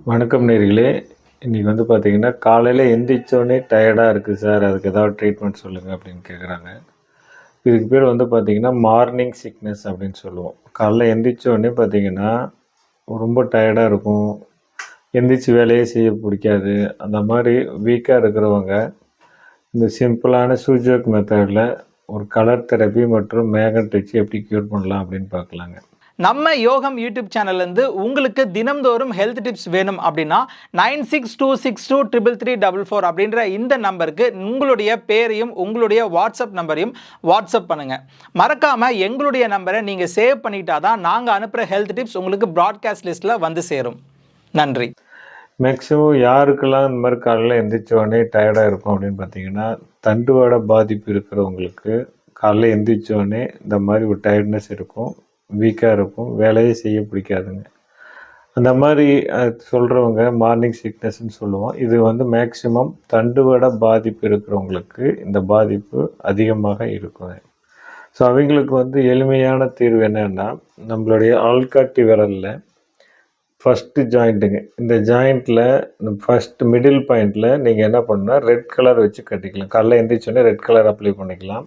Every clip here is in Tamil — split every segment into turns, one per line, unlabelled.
வணக்கம் நேர்களே. இன்றைக்கி வந்து பார்த்திங்கன்னா காலையில் எந்திரிச்சோடனே டயர்டாக இருக்குது சார் அதுக்கு ஏதாவது ட்ரீட்மெண்ட் சொல்லுங்கள் அப்படின்னு கேட்குறாங்க இதுக்கு பேர் வந்து பார்த்தீங்கன்னா மார்னிங் சிக்னஸ் அப்படின்னு சொல்லுவோம். காலைல எந்திரிச்சோடனே பார்த்தீங்கன்னா ரொம்ப டயர்டாக இருக்கும். எந்திரிச்சு வேலையே செய்ய பிடிக்காது. அந்த மாதிரி வீக்காக இருக்கிறவங்க இந்த சிம்பிளான சூஜோக் மெத்தடில் ஒரு கலர் தெரப்பி மற்றும் மேகன் டச்சு எப்படி க்யூர் பண்ணலாம் அப்படின்னு பார்க்கலாங்க.
நம்ம யோகம் யூடியூப் சேனல்லேருந்து உங்களுக்கு தினம்தோறும் ஹெல்த் டிப்ஸ் வேணும் அப்படின்னா nine six two six two triple three double four அப்படின்ற இந்த நம்பருக்கு உங்களுடைய பேரையும் உங்களுடைய வாட்ஸ்அப் நம்பரையும் வாட்ஸ்அப் பண்ணுங்கள் மறக்காமல் எங்களுடைய நம்பரை நீங்கள் சேவ் பண்ணிட்டா தான் நாங்கள் அனுப்புகிற ஹெல்த் டிப்ஸ் உங்களுக்கு ப்ராட்காஸ்ட் லிஸ்ட்டில் வந்து சேரும். நன்றி.
மேக்ஸிமம் யாருக்கெல்லாம் இந்த மாதிரி காலையில் எந்திரிச்ச உடனே டயர்டாக இருக்கும் அப்படின்னு பார்த்தீங்கன்னா தண்டுவாட பாதிப்பு இருக்கிறவங்களுக்கு காலைல எந்திரிச்ச உடனே இந்த மாதிரி ஒரு டயர்ட்னஸ் இருக்கும். வீக்காக இருக்கும். வேலையே செய்ய பிடிக்காதுங்க. அந்த மாதிரி சொல்கிறவங்க மார்னிங் சிக்னஸ்ன்னு சொல்லுவோம். இது வந்து மேக்சிமம் தண்டுவட பாதிப்பு இருக்கிறவங்களுக்கு இந்த பாதிப்பு அதிகமாக இருக்குங்க. ஸோ அவங்களுக்கு வந்து எளிமையான தீர்வு என்னென்னா நம்மளுடைய ஆள்காட்டி விரலில் ஃபஸ்ட்டு ஜாயிண்ட்டுங்க இந்த ஜாயிண்ட்டில் ஃபஸ்ட்டு மிடில் பாயிண்டில் நீங்கள் என்ன பண்ணால் ரெட் கலர் வச்சு கட்டிக்கலாம். காலைல எந்திரிச்சோடனே ரெட் கலர் அப்ளை பண்ணிக்கலாம்.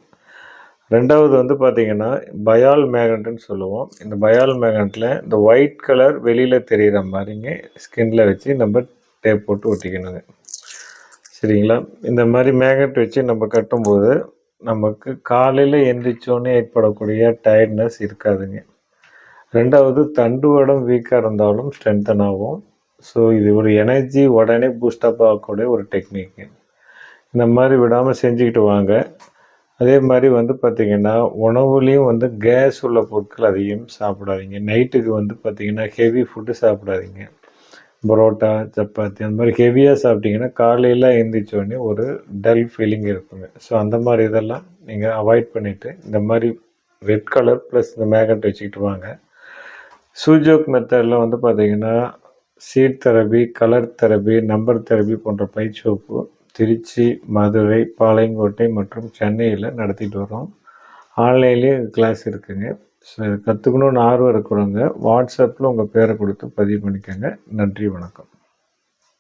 ரெண்டாவது வந்து பார்த்திங்கன்னா பயால் மேகண்ட்னு சொல்லுவோம். இந்த பயால் மேக்னட்டில் இந்த ஒயிட் கலர் வெளியில் தெரிகிற மாதிரிங்க ஸ்கின்னில் வச்சு நம்ம டேப் போட்டு ஒட்டிக்கணுங்க. சரிங்களா? இந்த மாதிரி மேகண்ட் வச்சு நம்ம கட்டும்போது நமக்கு காலையில் எந்திரிச்சோன்னே ஏற்படக்கூடிய டயர்ட்னஸ் இருக்காதுங்க. ரெண்டாவது தண்டுவடம் வீக்காக இருந்தாலும் ஸ்ட்ரென்தன் ஆகும். ஸோ இது ஒரு எனர்ஜி உடனே பூஸ்டப் ஆகக்கூடிய ஒரு டெக்னிக்கு இந்த மாதிரி விடாமல் செஞ்சுக்கிட்டு வாங்க. அதே மாதிரி வந்து பார்த்திங்கன்னா உணவுலேயும் வந்து கேஸ் உள்ள பொருட்கள் அதிகம் சாப்பிடாதீங்க. நைட்டுக்கு வந்து பார்த்திங்கன்னா ஹெவி ஃபுட்டு சாப்பிடாதீங்க. பரோட்டா சப்பாத்தி அந்த மாதிரி ஹெவியாக சாப்பிட்டிங்கன்னா காலையில் எழுந்திரிச்சோடனே ஒரு டல் ஃபீலிங் இருக்குங்க. ஸோ அந்த மாதிரி இதெல்லாம் நீங்கள் அவாய்ட் பண்ணிவிட்டு இந்த மாதிரி ரெட் கலர் ப்ளஸ் இந்த மேகட் வச்சுக்கிட்டு வாங்க. சூஜோக் மெத்தடில் வந்து பார்த்திங்கன்னா seed therapy colour therapy number therapy போன்ற பயிற்சி வகுப்பு திருச்சி மதுரை பாளையங்கோட்டை மற்றும் சென்னையில் நடத்திட்டு வரோம் ஆன்லைன்லேயே கிளாஸ் இருக்குதுங்க ஸோ கற்றுக்கணுன்னு ஆர்வம் இருக்கிறவங்க வாட்ஸ்அப்பில் உங்கள் பேரை கொடுத்து பதிவு பண்ணிக்கோங்க. நன்றி வணக்கம்.